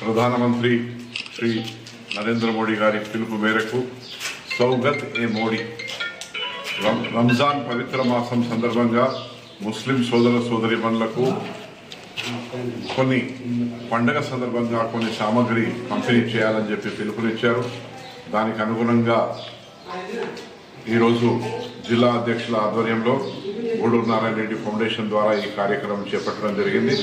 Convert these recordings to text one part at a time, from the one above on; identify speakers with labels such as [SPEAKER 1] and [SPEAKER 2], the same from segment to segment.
[SPEAKER 1] ప్రధానమంత్రి శ్రీ నరేంద్ర మోడీ గారి పిలుపు మేరకు సౌగత్ ఏ మోడీ రం- రంజాన్ పవిత్ర మాసం సందర్భంగా ముస్లిం సోదర సోదరిమణులకు కొన్ని పండగ సందర్భంగా కొన్ని సామాగ్రి పంపిణీ చేయాలని చెప్పి పిలుపునిచ్చారు. దానికి అనుగుణంగా ఈరోజు జిల్లా అధ్యక్షుల ఆధ్వర్యంలో గూడూరు నారాయణ రెడ్డి ఫౌండేషన్ ద్వారా ఈ కార్యక్రమం చేపట్టడం జరిగింది.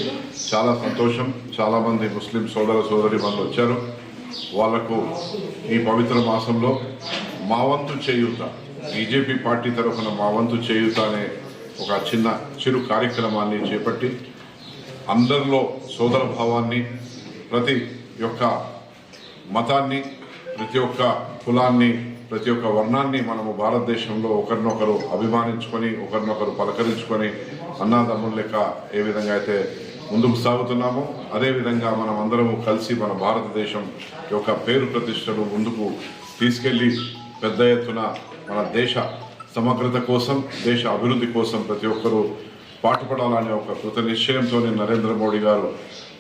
[SPEAKER 1] చాలా సంతోషం. చాలామంది ముస్లిం సోదర సోదరి వచ్చారు. వాళ్ళకు ఈ పవిత్ర మాసంలో మా వంతు చేయూత బీజేపీ పార్టీ తరఫున మా వంతు చేయూత అనే ఒక చిన్న చిరు కార్యక్రమాన్ని చేపట్టి అందరిలో సోదర భావాన్ని ప్రతి యొక్క మతాన్ని ప్రతి ఒక్క కులాన్ని ప్రతి ఒక్క వర్ణాన్ని మనము భారతదేశంలో ఒకరినొకరు అభిమానించుకొని ఒకరినొకరు పలకరించుకొని అన్నాదమ్ముల లెక్క ఏ విధంగా అయితే ముందుకు సాగుతున్నామో అదేవిధంగా మనం అందరము కలిసి మన భారతదేశం యొక్క పేరు ప్రతిష్టలు ముందుకు తీసుకెళ్ళి పెద్ద ఎత్తున మన దేశ సమగ్రత కోసం దేశ అభివృద్ధి కోసం ప్రతి ఒక్కరూ పాటుపడాలనే ఒక కృత నిశ్చయంతో నరేంద్ర మోడీ గారు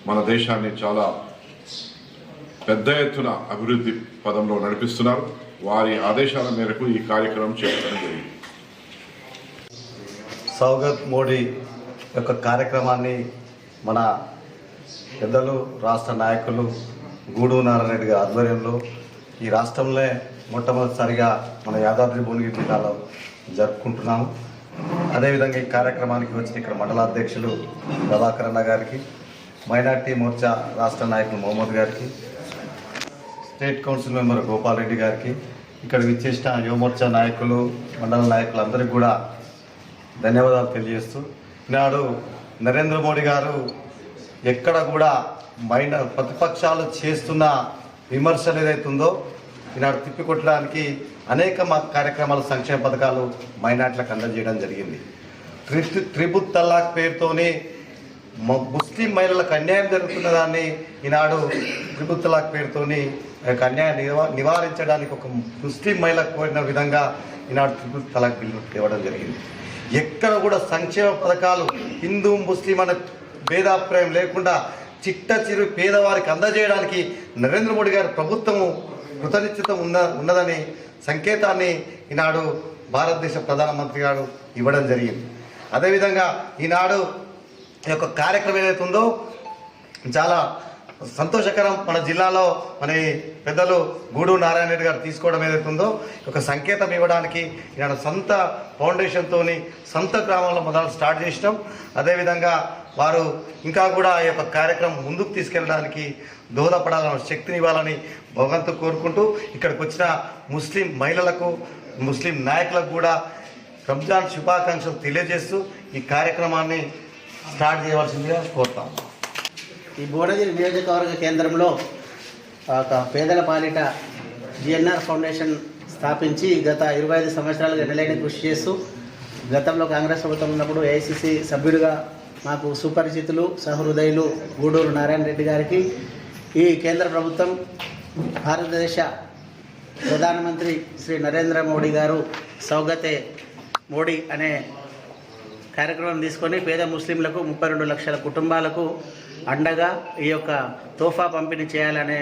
[SPEAKER 1] మన దేశాన్ని చాలా పెద్ద ఎత్తున అభివృద్ధి పదంలో నడిపిస్తున్నారు. వారి ఆదేశాల మేరకు ఈ కార్యక్రమం చేపట్టడం జరిగింది.
[SPEAKER 2] సౌగత్ మోడీ యొక్క కార్యక్రమాన్ని మన పెద్దలు రాష్ట్ర నాయకులు గూడు నారాయణ గారి ఆధ్వర్యంలో ఈ రాష్ట్రంలో మొట్టమొదటిసారిగా మన యాదాద్రి భువనగిరి జిల్లాలో జరుపుకుంటున్నాము. అదేవిధంగా ఈ కార్యక్రమానికి వచ్చిన ఇక్కడ మండల అధ్యక్షులు గారికి మైనార్టీ మోర్చా రాష్ట్ర నాయకులు మహమ్మద్ గారికి state council member Gopal Reddy గారికి ఇక్కడ విచ్చేసిన యువమోర్చా నాయకులు మండల నాయకులందరికీ కూడా ధన్యవాదాలు తెలియజేస్తూ ఈనాడు నరేంద్ర మోడీ గారు ఎక్కడ కూడా మైండ్ ప్రతిపక్షాలు చేస్తున్న విమర్శలు ఏదైతుందో ఈనాడు తిప్పికొట్టడానికి అనేక కార్యక్రమాలు సంక్షేమ పథకాలు మైనార్టీలకు అందజేయడం జరిగింది. త్రి త్రిపుత్ తల్లాక్ పేరుతోనే ముస్లిం మహిళలకు అన్యాయం జరుగుతున్న దాన్ని ఈనాడు త్రిబుత్ తలాక్ పేరుతోని అన్యాయం నివా నివారించడానికి ఒక ముస్లిం మహిళకు కోరిన విధంగా ఈనాడు త్రిబుత్ తలాక్ బిల్లు తేవడం జరిగింది. ఎక్కడ కూడా సంక్షేమ పథకాలు హిందూ ముస్లిం అనే భేదాభిప్రాయం లేకుండా చిట్ట చిరు పేదవారికి అందజేయడానికి నరేంద్ర మోడీ గారి ప్రభుత్వము కృతనిశ్చితం ఉన్న ఉన్నదని సంకేతాన్ని ఈనాడు భారతదేశ ప్రధానమంత్రి గారు ఇవ్వడం జరిగింది. అదేవిధంగా ఈనాడు ఈ యొక్క కార్యక్రమం ఏదైతే ఉందో చాలా సంతోషకరం మన జిల్లాలో మన పెద్దలు గూడు నారాయణ రెడ్డి గారు తీసుకోవడం ఏదైతే ఉందో ఒక సంకేతం ఇవ్వడానికి ఈనాడు సొంత ఫౌండేషన్తో సొంత గ్రామంలో మొదలు స్టార్ట్ చేసినాం. అదేవిధంగా వారు ఇంకా కూడా ఈ యొక్క కార్యక్రమం ముందుకు తీసుకెళ్ళడానికి దోహదపడాలని శక్తిని ఇవ్వాలని భగవంతు కోరుకుంటూ ఇక్కడికి వచ్చిన ముస్లిం మహిళలకు ముస్లిం నాయకులకు కూడా రంజాన్ శుభాకాంక్షలు తెలియజేస్తూ ఈ కార్యక్రమాన్ని స్టార్ట్ చేయవలసిందిగా కోరుతాం.
[SPEAKER 3] ఈ బోడగిరి నియోజకవర్గ కేంద్రంలో ఒక పేదల పాలిట జిఎన్ఆర్ ఫౌండేషన్ స్థాపించి గత ఇరవై ఐదు సంవత్సరాలుగా ఎనలేని కృషి చేస్తూ గతంలో కాంగ్రెస్ ప్రభుత్వం ఉన్నప్పుడు ఏఐసిసి సభ్యుడిగా మాకు సుపరిచితులు సహృదయులు గూడూరు నారాయణ రెడ్డి గారికి ఈ కేంద్ర ప్రభుత్వం భారతదేశ ప్రధానమంత్రి శ్రీ నరేంద్ర మోడీ గారు సౌగతే మోడీ అనే కార్యక్రమం తీసుకొని పేద ముస్లింలకు ముప్పై రెండు లక్షల కుటుంబాలకు అండగా ఈ యొక్క తోఫా పంపిణీ చేయాలనే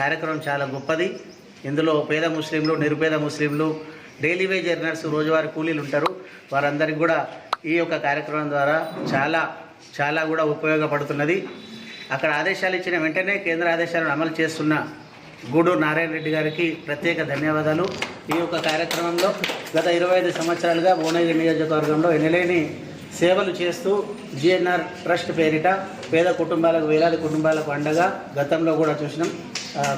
[SPEAKER 3] కార్యక్రమం చాలా గొప్పది. ఇందులో పేద ముస్లింలు నిరుపేద ముస్లింలు డైలీ వేజ్ ఎర్నర్స్ రోజువారీ కూలీలు ఉంటారు. వారందరికీ కూడా ఈ యొక్క కార్యక్రమం ద్వారా చాలా చాలా కూడా ఉపయోగపడుతున్నది. అక్కడ ఆదేశాలు ఇచ్చిన వెంటనే కేంద్ర ఆదేశాలను అమలు చేస్తున్న గూడూరు నారాయణ రెడ్డి గారికి ప్రత్యేక ధన్యవాదాలు. ఈ యొక్క కార్యక్రమంలో గత ఇరవై ఐదు సంవత్సరాలుగా భువనగిరి నియోజకవర్గంలో ఎనలేని సేవలు చేస్తూ జిఎన్ఆర్ ట్రస్ట్ పేరిట పేద కుటుంబాలకు వేలాది కుటుంబాలకు అండగా గతంలో కూడా చూసినాం.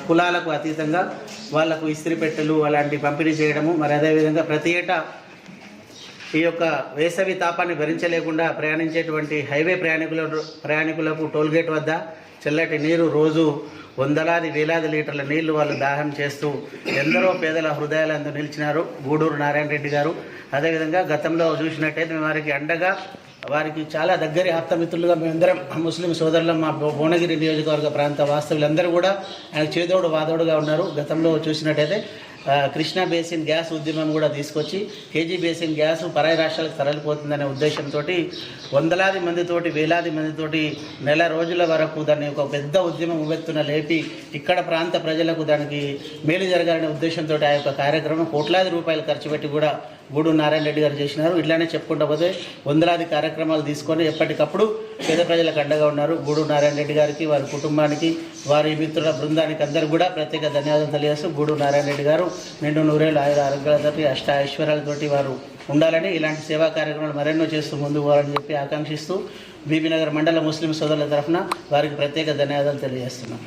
[SPEAKER 3] కులాలకు అతీతంగా వాళ్ళకు ఇస్త్రీ పెట్టెలు అలాంటి పంపిణీ చేయడము మరి అదేవిధంగా ప్రతి ఏటా ఈ యొక్క వేసవి తాపాన్ని భరించలేకుండా ప్రయాణించేటువంటి హైవే ప్రయాణికుల ప్రయాణికులకు టోల్గేట్ వద్ద చల్లటి నీరు రోజు వందలాది వేలాది లీటర్ల నీళ్ళు వాళ్ళు దాహం చేస్తూ ఎందరో పేదల హృదయాలందు నిలిచినారు గూడూరు నారాయణ రెడ్డి గారు. అదేవిధంగా గతంలో చూసినట్టయితే మేము వారికి అండగా వారికి చాలా దగ్గరి ఆప్తమిత్రులుగా మేమందరం ముస్లిం సోదరులు మా భువనగిరి నియోజకవర్గ ప్రాంత వాస్తవులందరూ కూడా ఆయన చేదోడు వాదోడుగా ఉన్నారు. గతంలో చూసినట్టయితే కృష్ణా బేసిన్ గ్యాస్ ఉద్యమం కూడా తీసుకొచ్చి కేజీ బేసిన్ గ్యాస్ పరాయి రాష్ట్రాలకు తరలిపోతుందనే ఉద్దేశంతో వందలాది మందితోటి వేలాది మందితోటి నెల రోజుల వరకు దాన్ని ఒక పెద్ద ఉద్యమం ఉవ్వెత్తున లేపి ఇక్కడ ప్రాంత ప్రజలకు దానికి మేలు జరగాలనే ఉద్దేశంతో ఆ యొక్క కార్యక్రమం కోట్లాది రూపాయలు ఖర్చు పెట్టి కూడా గూడు నారాయణ రెడ్డి గారు చేసినారు. ఇట్లానే చెప్పుకుంటా పోతే వందలాది కార్యక్రమాలు తీసుకొని ఎప్పటికప్పుడు పేద ప్రజలకు అండగా ఉన్నారు. గూడు నారాయణ రెడ్డి గారికి వారి కుటుంబానికి వారి మిత్రుల బృందానికి అందరికీ కూడా ప్రత్యేక ధన్యవాదాలు తెలియజేస్తూ గూడు నారాయణ రెడ్డి గారు నిండు నూరేళ్ళు ఆయుధ ఆరోగ్యాలతోటి అష్ట ఐశ్వర్యాలతోటి వారు ఉండాలని ఇలాంటి సేవా కార్యక్రమాలు మరెన్నో చేస్తూ ముందు పోవాలని చెప్పి ఆకాంక్షిస్తూ బీబీనగర్ మండల ముస్లిం సోదరుల తరఫున వారికి ప్రత్యేక ధన్యవాదాలు తెలియజేస్తున్నాం.